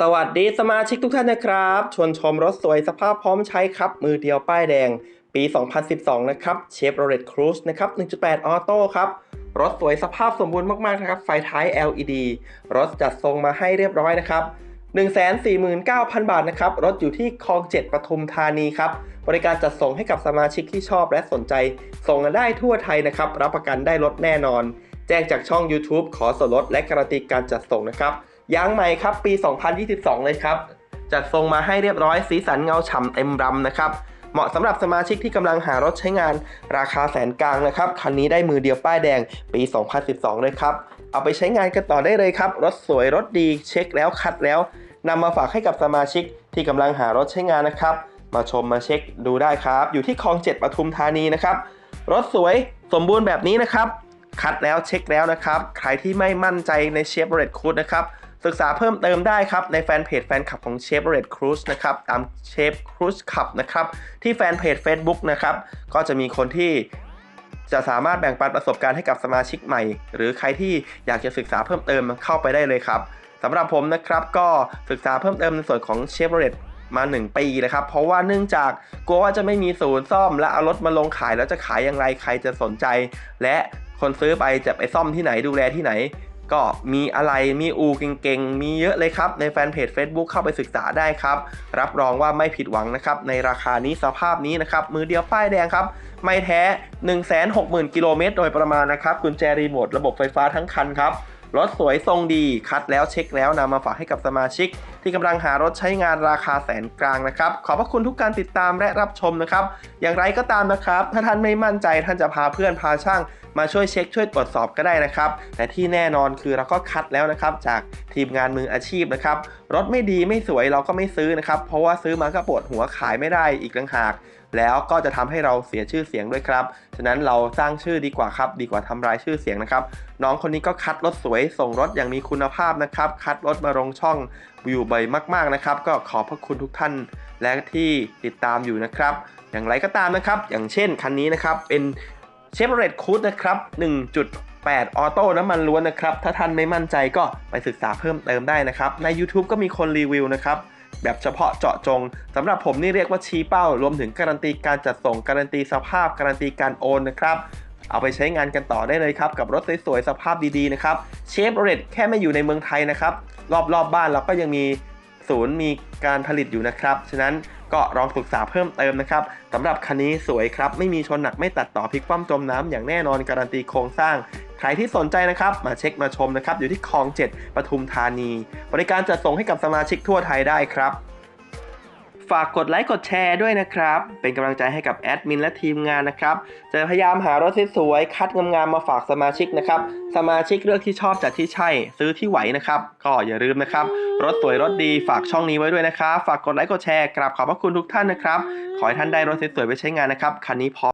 สวัสดีสมาชิกทุกท่านนะครับ ชวนชมรถสวยสภาพพร้อมใช้ครับ มือเดียวป้ายแดง ปี 2012 นะครับเชฟโรเลตครูซนะครับ 1.8 ออโต้ครับ รถสวยสภาพสมบูรณ์มาก ๆ นะครับ ไฟท้าย LED รถจัดทรงมาให้เรียบร้อยนะครับ 149,000 บาทนะครับ รถอยู่ที่คลอง 7ปทุมธานีครับ บริการจัดส่งให้กับสมาชิกที่ชอบและสนใจ ส่งกันได้ทั่วไทยนะครับ รับประกันได้รถแน่นอน แจ้งจากช่อง YouTube ขอส่วนลดและการันตีการจัดส่งนะครับ ยางใหม่ครับปี 2022 เลยครับ จัดทรงมาให้เรียบร้อยสีสันเงาฉ่ำเต็มรำนะครับ เหมาะสำหรับสมาชิกที่กำลังหารถใช้งาน ราคาแสนกลางนะครับ คันนี้ได้มือเดียวป้ายแดงปี 2012 เลยครับ เอาไปใช้งานกันต่อได้เลยครับ รถสวยรถดีเช็คแล้วคัดแล้วนำมาฝากให้กับสมาชิกที่กำลังหารถใช้งานนะครับ มาชมมาเช็คดูได้ครับ อยู่ที่คลอง7ปทุมธานีนะครับรถสวยสมบูรณ์แบบนี้นะครับ คัดแล้วเช็คแล้วนะครับ ใครที่ไม่มั่นใจในเชฟโรเลตคูดนะครับ ศึกษาเพิ่มเติมได้ครับ ในแฟนเพจแฟนคลับของเชฟโรเลตครูซนะครับ ตามเชฟครูซขับนะครับ ที่แฟนเพจ Facebook นะครับ ก็จะมีคนที่จะสามารถแบ่งปันประสบการณ์ให้กับสมาชิกใหม่ หรือใครที่อยากจะศึกษาเพิ่มเติมเข้าไปได้เลยครับสำหรับผมนะครับก็ศึกษาเพิ่มเติมในส่วนของเชฟโรเลตมา 1 ปีนะครับ เพราะว่าเนื่องจากกลัวว่าจะไม่มีศูนย์ซ่อม และเอารถมาลงขายแล้วจะขายอย่างไรใครจะสนใจ และคนซื้อไปจะไปซ่อมที่ไหนดูแลที่ไหน ก็มีอะไรมีอูเก่งๆ มีเยอะเลยครับ ในแฟนเพจ Facebook เข้าไปศึกษาได้ครับ รับรองว่าไม่ผิดหวังนะครับ ในราคานี้สภาพนี้นะครับ มือเดียวป้ายแดงครับ ไม่แท้ 160,000 กิโลเมตรโดยประมาณนะครับ กุญแจรีโมทระบบไฟฟ้าทั้งคันครับ รถสวยทรงดีคัดแล้วเช็คแล้วนำมาฝากให้กับสมาชิก ที่กำลังหารถใช้งานราคาแสนกลางนะครับ ขอบพระคุณทุกการติดตามและรับชมนะครับ อย่างไรก็ตามนะครับ ถ้าท่านไม่มั่นใจท่านจะพาเพื่อนพาช่าง มาช่วยเช็คช่วยตรวจสอบก็ได้นะครับ แต่ที่แน่นอนคือเราก็คัดแล้วนะครับ จากทีมงานมืออาชีพนะครับรถไม่ดีไม่สวยเราก็ไม่ซื้อนะครับ เพราะว่าซื้อมาก็ปวดหัวขายไม่ได้อีกต่างหาก แล้วก็จะทำให้เราเสียชื่อเสียงด้วยครับ ฉะนั้นเราสร้างชื่อดีกว่าครับ ดีกว่าทำลายชื่อเสียงนะครับ น้องคนนี้ก็คัดรถสวย ส่งรถอย่างมีคุณภาพนะครับ คัดรถมาลงช่องอยู่บ่อยมากๆนะครับ ก็ขอบพระคุณทุกท่านและที่ติดตามอยู่นะครับ อย่างไรก็ตามนะครับ อย่างเช่นคันนี้นะครับเป็นเชฟโรเลตคูดนะครับ1.8 ออโต้น้ำมันล้วนนะครับ ถ้าท่านไม่มั่นใจก็ไปศึกษาเพิ่มเติมได้นะครับ ใน YouTube ก็มีคนรีวิวนะครับ แบบเฉพาะเจาะจงสำหรับผมนี่เรียกว่าชี้เป้า รวมถึงการันตีการจัดส่งการันตีสภาพ การันตีการโอนนะครับเอาไปใช้งานกันต่อได้เลยครับ กับรถสวยๆสภาพดีๆนะครับเชฟโรเลตแค่ไม่อยู่ในเมืองไทยนะครับ รอบๆบบ้านเราก็ยังมี ศูนย์มีการผลิตอยู่นะครับ ฉะนั้นก็ลองศึกษาเพิ่มเติมนะครับสำหรับคันนี้สวยครับ ไม่มีชนหนักไม่ตัดต่อพลิกคว่ำจมน้ำอย่างแน่นอนการันตีโครงสร้าง ใครที่สนใจนะครับ มาเช็คมาชมนะครับ อยู่ที่คลอง 7ปทุมธานี บริการจัดส่งให้กับสมาชิกทั่วไทยได้ครับ ฝากกดไลค์กดแชร์ด้วยนะครับ เป็นกำลังใจให้กับแอดมินและทีมงานนะครับ จะพยายามหารถสวยๆคัดงามๆมาฝากสมาชิกนะครับ สมาชิกเลือกที่ชอบจัดที่ใช่ ซื้อที่ไหวนะครับ ก็อย่าลืมนะครับ รถสวยรถดีฝากช่องนี้ไว้ด้วยนะครับ ฝากกดไลค์กดแชร์กราบขอบพระคุณทุกท่านนะครับ ขอให้ท่านได้รถสวยๆไปใช้งานนะครับ คันนี้พร้อม